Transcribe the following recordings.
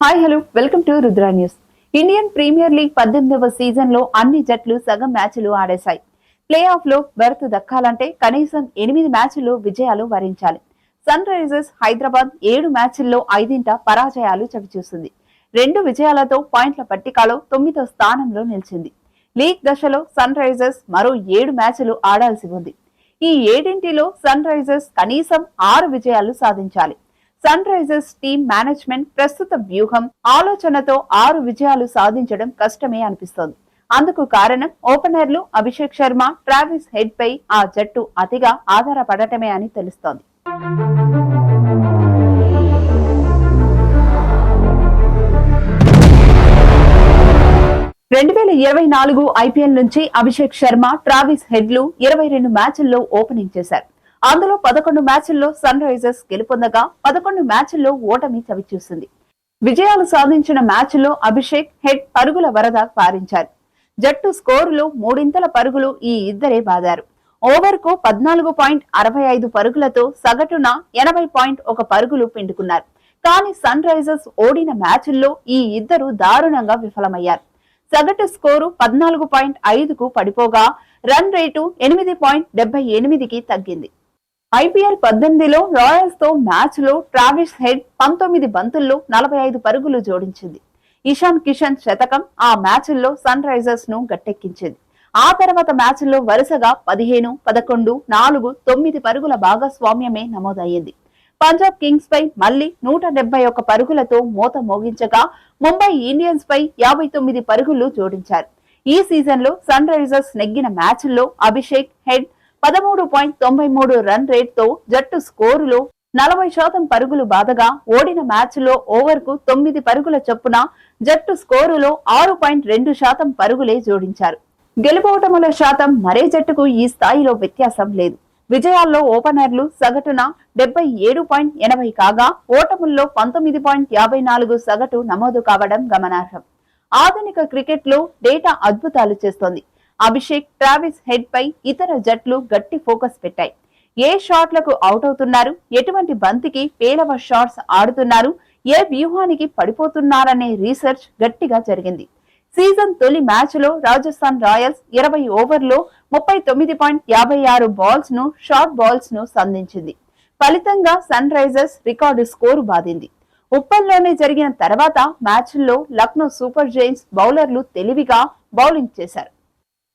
Hi hello. Welcome to Rudra news. Indian premier league పద్దెనిమిదవ సీజన్లో అన్ని జట్లు సగం మ్యాచ్లు ఆడేశాయి. ప్లే ఆఫ్లో బెర్త్ దక్కాలంటే కనీసం ఎనిమిది మ్యాచ్ల్లో విజయాలు వరించాలి. సన్ రైజర్స్ హైదరాబాద్ ఏడు మ్యాచ్ల్లో ఐదింట పరాజయాలు చవిచూసింది. రెండు విజయాలతో పాయింట్ల పట్టికలో తొమ్మిదో స్థానంలో నిలిచింది. లీగ్ దశలో సన్ రైజర్స్ మరో ఏడు మ్యాచ్లు ఆడాల్సి ఉంది. ఈ ఏడింటిలో సన్ రైజర్స్ కనీసం ఆరు విజయాలు సాధించాలి. సన్ రైజర్స్ టీం మేనేజ్మెంట్ ప్రస్తుత వ్యూహం ఆలోచనతో ఆరు విజయాలు సాధించడం కష్టమే అనిపిస్తోంది. అందుకు కారణం ఓపెనర్లు అభిషేక్ శర్మ ట్రావిస్ హెడ్ పై ఆ జట్టు అతిగా ఆధారపడటమే అని తెలుస్తోంది. రెండు వేల ఇరవై నాలుగు ఐపీఎల్ నుంచి అభిషేక్ శర్మ ట్రావిస్ హెడ్లు ఇరవై రెండు మ్యాచ్ల్లో ఓపెనింగ్ చేశారు. అందులో పదకొండు మ్యాచ్ల్లో సన్ రైజర్స్ గెలుపొందగా పదకొండు మ్యాచ్ల్లో ఓటమి చవిచూసింది. విజయాలు సాధించిన మ్యాచ్లో అభిషేక్ హెడ్ పరుగుల వరద పారించారు. జట్టు స్కోరులో మూడింతల పరుగులు ఈ ఇద్దరే బాదారు. ఓవర్కు పద్నాలుగు పాయింట్ అరవై ఐదు పరుగులతో సగటున ఎనభై పాయింట్ ఒక పరుగులు పిండుకున్నారు. కానీ సన్ రైజర్స్ ఓడిన మ్యాచ్ల్లో ఈ ఇద్దరు దారుణంగా విఫలమయ్యారు. సగటు స్కోరు పద్నాలుగు పాయింట్ ఐదుకు పడిపోగా రన్ రేటు ఎనిమిది పాయింట్ డెబ్బై ఎనిమిదికి తగ్గింది. ఐపీఎల్ పద్దెనిమిదిలో రాయల్స్తో మ్యాచ్లో ట్రావిస్ హెడ్ పంతొమ్మిది బంతుల్లో నలభై ఐదు పరుగులు జోడించింది. ఇషాన్ కిషన్ శతకం ఆ మ్యాచ్ల్లో సన్ రైజర్స్ను గట్టెక్కించింది. ఆ తర్వాత మ్యాచ్ల్లో వరుసగా పదిహేను పదకొండు నాలుగు తొమ్మిది పరుగుల భాగస్వామ్యమే నమోదయ్యింది. పంజాబ్ కింగ్స్ పై మళ్ళీ నూట డెబ్బై ఒక్క పరుగులతో మూత మోగించగా ముంబై ఇండియన్స్ పై యాభై తొమ్మిది పరుగులు జోడించారు. ఈ సీజన్లో సన్ రైజర్స్ నెగ్గిన మ్యాచ్ల్లో అభిషేక్ హెడ్ పదమూడు పాయింట్ తొంభై మూడు రన్ రేట్తో జట్టు స్కోరులో నలభై శాతం పరుగులు బాధగా ఓడిన మ్యాచ్లో ఓవర్కు తొమ్మిది పరుగుల చొప్పున జట్టు స్కోరులో ఆరు పాయింట్ రెండు శాతం పరుగులే జోడించారు. గెలుపోటముల శాతం మరే జట్టుకు ఈ స్థాయిలో వ్యత్యాసం లేదు. విజయాల్లో ఓపెనర్లు సగటున డెబ్బై ఏడు పాయింట్ ఎనభై కాగా ఓటముల్లో పంతొమ్మిది పాయింట్ యాభై నాలుగు సగటు నమోదు కావడం గమనార్హం. ఆధునిక క్రికెట్లో డేటా అద్భుతాలు చేస్తోంది. అభిషేక్ ట్రావిస్ హెడ్ పై ఇతర జట్లు గట్టి ఫోకస్ పెట్టాయి. ఏ షాట్లకు అవుట్ అవుతున్నారు? ఎటువంటి బంతికి పేలవ షాట్స్ ఆడుతున్నారు? ఏ వ్యూహానికి పడిపోతున్నారనే రీసెర్చ్ గట్టిగా జరిగింది. సీజన్ తొలి మ్యాచ్లో రాజస్థాన్ రాయల్స్ ఇరవై ఓవర్లో ముప్పై తొమ్మిది పాయింట్ యాభై ఆరు బాల్స్ను షార్ట్ బాల్స్ను సంధించింది. ఫలితంగా సన్ రైజర్స్ రికార్డు స్కోరు బాధింది. ఉప్పల్లోనే జరిగిన తర్వాత మ్యాచ్ల్లో లక్నో సూపర్ జైన్స్ బౌలర్లు తెలివిగా బౌలింగ్ చేశారు.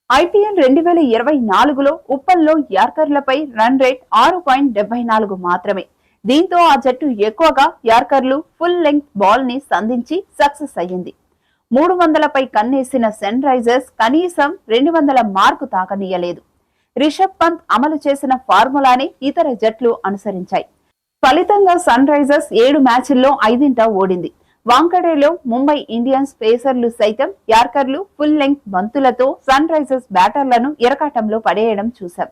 ఐపీఎల్ రెండు వేల ఇరవై నాలుగులో ఉప్పల్లో యార్కర్లపై రన్ రేట్ ఆరు పాయింట్ డెబ్బై నాలుగు మాత్రమే. దీంతో ఆ జట్టు ఎక్కువగా యార్కర్లు ఫుల్ లెంగ్త్ బాల్ని సంధించి సక్సెస్ అయ్యింది. మూడు వందలపై కన్నేసిన సన్ రైజర్స్ కనీసం రెండు వందల మార్కు తాకనీయలేదు. రిషబ్ పంత్ అమలు చేసిన ఫార్ములానే ఇతర జట్లు అనుసరించాయి. ఫలితంగా సన్ రైజర్స్ ఏడు మ్యాచ్ల్లో ఐదింట ఓడింది. వాంకడేలో ముంబై ఇండియన్స్ పేసర్లు సైతం యార్కర్లు ఫుల్ లెంగ్త్ బంతులతో సన్ రైజర్స్ బ్యాటర్లను ఇరకాటంలో పడేయడం చూశాం.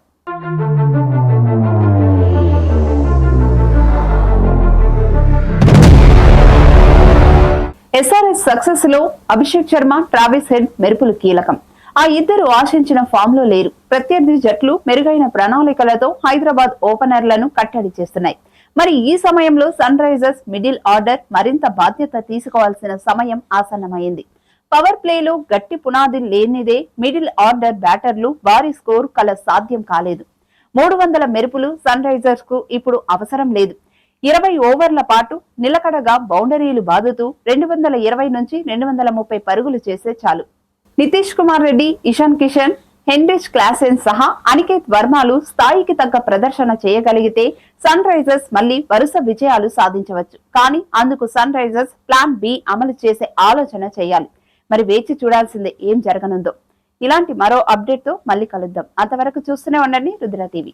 ఎస్ఆర్ఎస్ సక్సెస్లో అభిషేక్ శర్మ ట్రావిస్ హెడ్ మెరుపులు కీలకం. ఆ ఇద్దరు ఆశించిన ఫామ్లో లేరు. ప్రత్యర్థి జట్లు మెరుగైన ప్రణాళికలతో హైదరాబాద్ ఓపెనర్లను కట్టడి చేస్తున్నాయి. మరి ఈ సమయంలో సన్ రైజర్స్ మిడిల్ ఆర్డర్ మరింత బాధ్యత తీసుకోవాల్సిన సమయం ఆసన్నమైంది. పవర్ ప్లేలో గట్టి పునాది లేనిదే మిడిల్ ఆర్డర్ బ్యాటర్లు వారి స్కోర్ కల సాధ్యం కాలేదు. మూడు వందల మెరుపులు సన్ రైజర్స్కు ఇప్పుడు అవసరం లేదు. ఇరవై ఓవర్ల పాటు నిలకడగా బౌండరీలు బాదుతూ రెండు వందల ఇరవై నుంచి రెండు వందల ముప్పై పరుగులు చేసే చాలు. నితీష్ కుమార్ రెడ్డి ఇషాన్ కిషన్ హెన్రిచ్ క్లాసెన్ సహా అనికేత్ వర్మాలు స్థాయికి తగ్గ ప్రదర్శన చేయగలిగితే సన్ రైజర్స్ మళ్ళీ వరుస విజయాలు సాధించవచ్చు. కానీ అందుకు సన్ రైజర్స్ ప్లాన్ బి అమలు చేసే ఆలోచన చేయాలి. మరి వేచి చూడాల్సిందే ఏం జరగనుందో. ఇలాంటి మరో అప్డేట్తో మళ్ళీ కలుద్దాం. అంతవరకు చూస్తూనే ఉండండి రుద్ర టీవీ.